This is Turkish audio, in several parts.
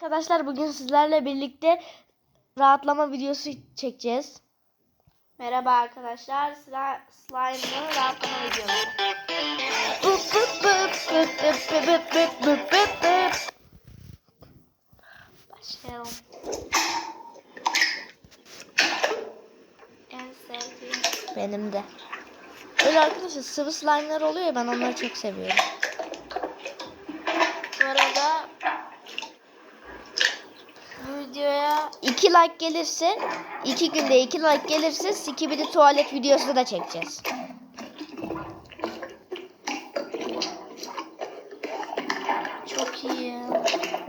Arkadaşlar bugün sizlerle birlikte rahatlama videosu çekeceğiz. Merhaba arkadaşlar. Slime'lı rahatlama videosu. Başlayalım. En sevdiğim. Benim de. Böyle arkadaşlar sıvı slime'lar oluyor ya ben onları çok seviyorum. 2 like gelirse, 2 günde 2 like gelirse Skibidi tuvalet videosu da çekeceğiz. çok iyi.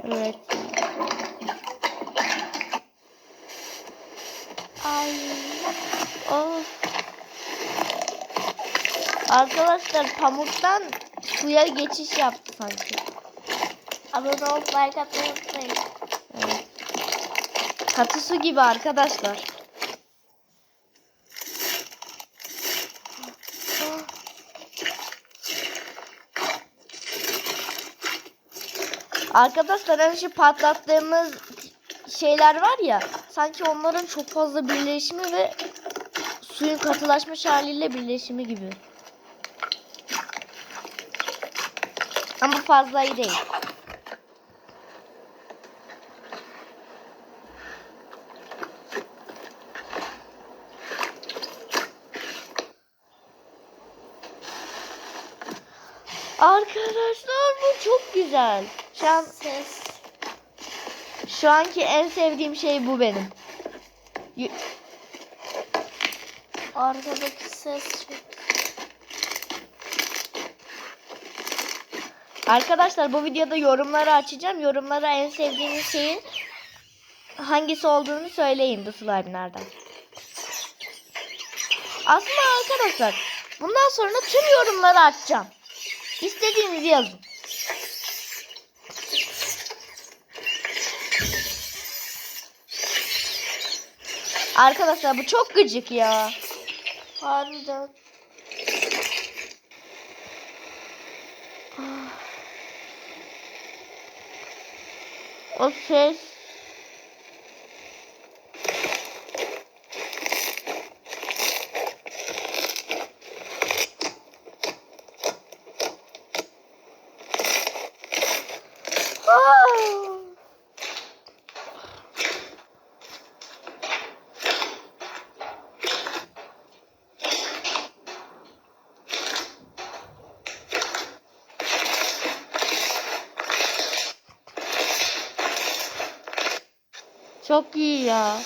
Evet. Ay. Of. Arkadaşlar pamuktan suya geçiş yaptı sanki. Abone olup like atmayı unutmayın. Katı su gibi arkadaşlar. Arkadaşlar hani şu patlattığımız şeyler var ya sanki onların çok fazla birleşimi ve suyun katılaşmış haliyle birleşimi gibi. Ama fazla iyi değil. Arkadaşlar bu çok güzel. Şu an Ses. şu anki en sevdiğim şey bu benim. Y- Arkadaki ses çok. Arkadaşlar bu videoda yorumları açacağım. Yorumlara en sevdiğiniz şeyin hangisi olduğunu söyleyin bu slime'lardan. Aslında arkadaşlar bundan sonra tüm yorumları açacağım. İstediğinizi yazın. Arkadaşlar bu çok gıcık ya. Harbiden. O ses. Çok iyi ya.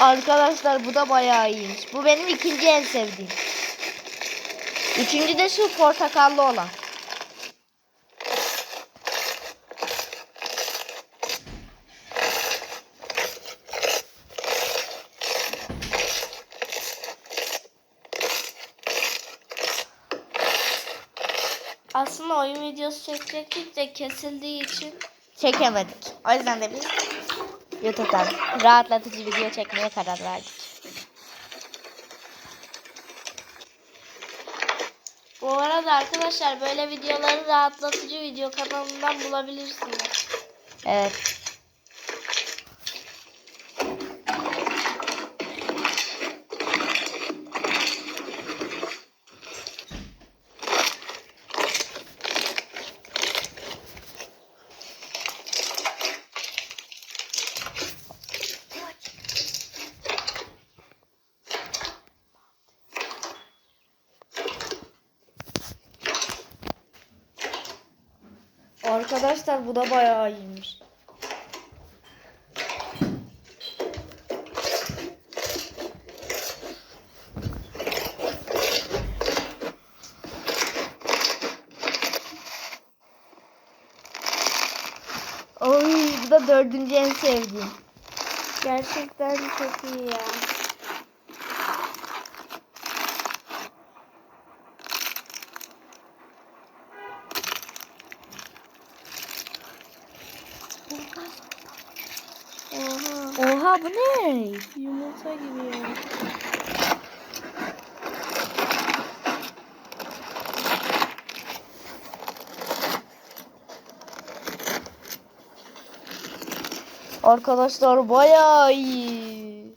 Arkadaşlar bu da bayağı iyiymiş. Bu benim ikinci en sevdiğim. Üçüncü de şu portakallı olan. Aslında oyun videosu çekecektik de kesildiği için Çekemedik. O yüzden de biz YouTube'dan rahatlatıcı video çekmeye karar verdik. Bu arada arkadaşlar böyle videoları rahatlatıcı video kanalından bulabilirsiniz. Evet. Arkadaşlar bu da bayağı iyiymiş. Oy bu da dördüncü en sevdiğim. Gerçekten çok iyi ya. Aa bu ne? Yumurta gibi ya. Arkadaşlar bayağı iyi.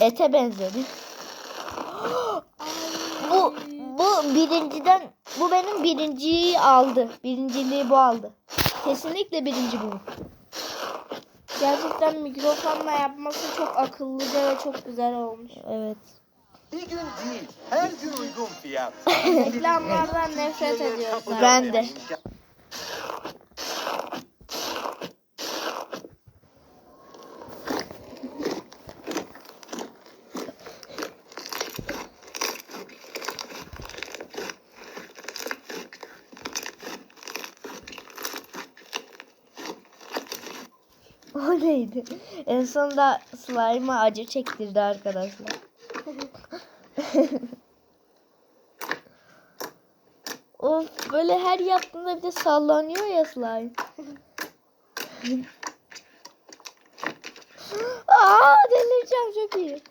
Ete benzedi. bu bu birinciden bu benim birinciyi aldı. Birinciliği bu aldı. Kesinlikle birinci bu. Gerçekten mikrofonla yapması çok akıllıca ve çok güzel olmuş. Evet. Bir gün değil, her gün uygun fiyat. Reklamlardan nefret ediyoruz. Kapıda Ben de. O neydi? En sonunda slime'a acı çektirdi arkadaşlar. of böyle her yaptığında bir de sallanıyor ya slime. Aa delireceğim çok iyi.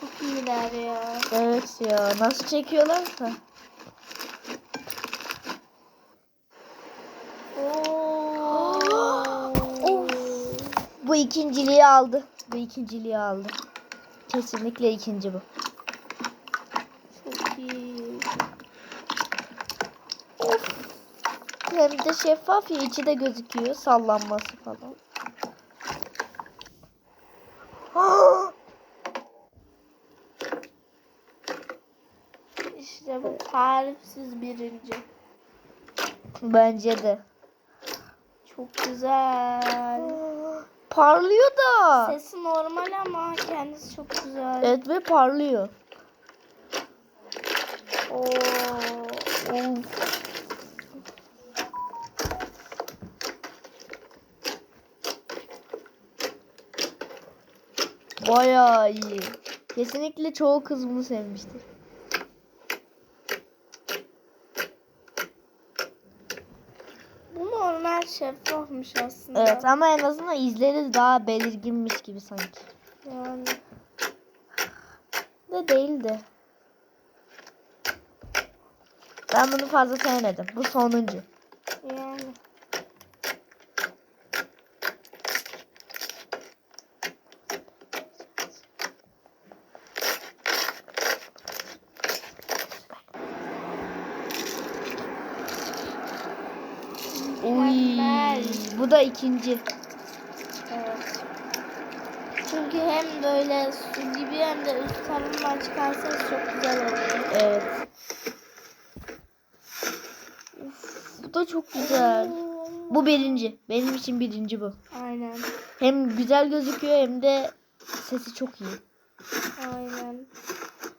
Çok iyiler ya. Evet ya nasıl çekiyorlarsa. Of. Bu ikinciliği aldı. Bu ikinciliği aldı. Kesinlikle ikinci bu. Çok iyi. Hem de şeffaf ya içi de gözüküyor sallanması falan. İşte bu tarifsiz birinci. Bence de. Çok güzel. Parlıyor da. Sesi normal ama kendisi çok güzel. Evet ve parlıyor. Oo. Of. Bayağı iyi. Kesinlikle çoğu kız bunu sevmiştir. Normal şeffafmış aslında. Evet ama en azından izleri daha belirginmiş gibi sanki. Yani. De değildi. Ben bunu fazla sevmedim. Bu sonuncu. Yani. Uy, Mükemmel. Bu da ikinci. Evet. Çünkü hem böyle su gibi hem de üst tarafından çıkan ses çok güzel oluyor. Evet. Bu da çok güzel. Bu birinci. Benim için birinci bu. Aynen. Hem güzel gözüküyor hem de sesi çok iyi. Aynen.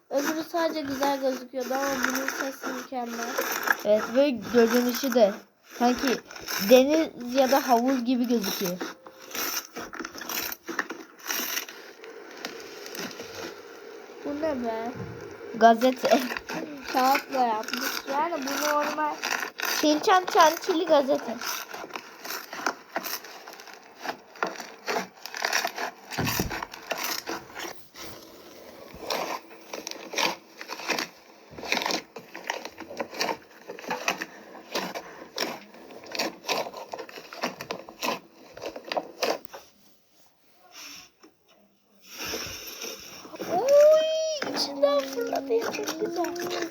Öbürü sadece güzel gözüküyordu ama bunun sesi mükemmel. Evet ve görünüşü de sanki deniz ya da havuz gibi gözüküyor. Bu ne be? Gazete. Kağıtla yapmış. Yani bu normal. Çinçan çantili gazete. Çok güzel.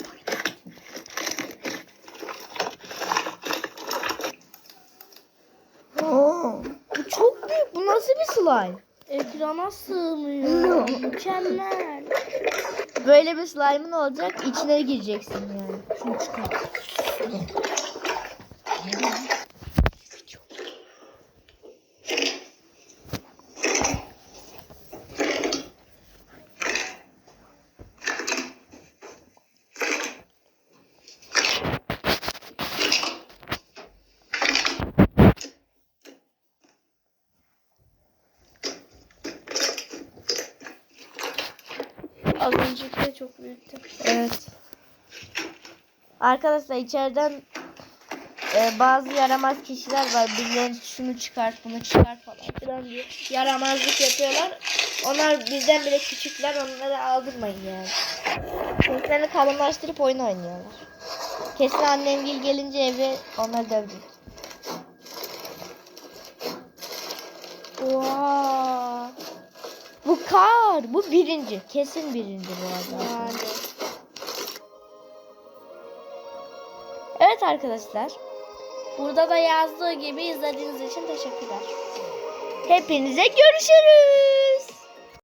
Bu çok büyük. Bu nasıl bir slime? Ekrana sığmıyor. Mükemmel. Böyle bir slime'ın olacak. içine gireceksin yani. Şunu çıkar. Çok büyüktü. Evet. Arkadaşlar içeriden e, bazı yaramaz kişiler var. Birileri şunu çıkart, bunu çıkart falan filan diye yaramazlık yapıyorlar. Onlar bizden bile küçükler. Onları aldırmayın yani. Seslerini kalınlaştırıp oyun oynuyorlar. Kesin annem gel gelince eve onları dövecek. Oha. Bu kar. Bu birinci. Kesin birinci bu arada. Yani. Evet arkadaşlar. Burada da yazdığı gibi izlediğiniz için teşekkürler. Hepinize görüşürüz.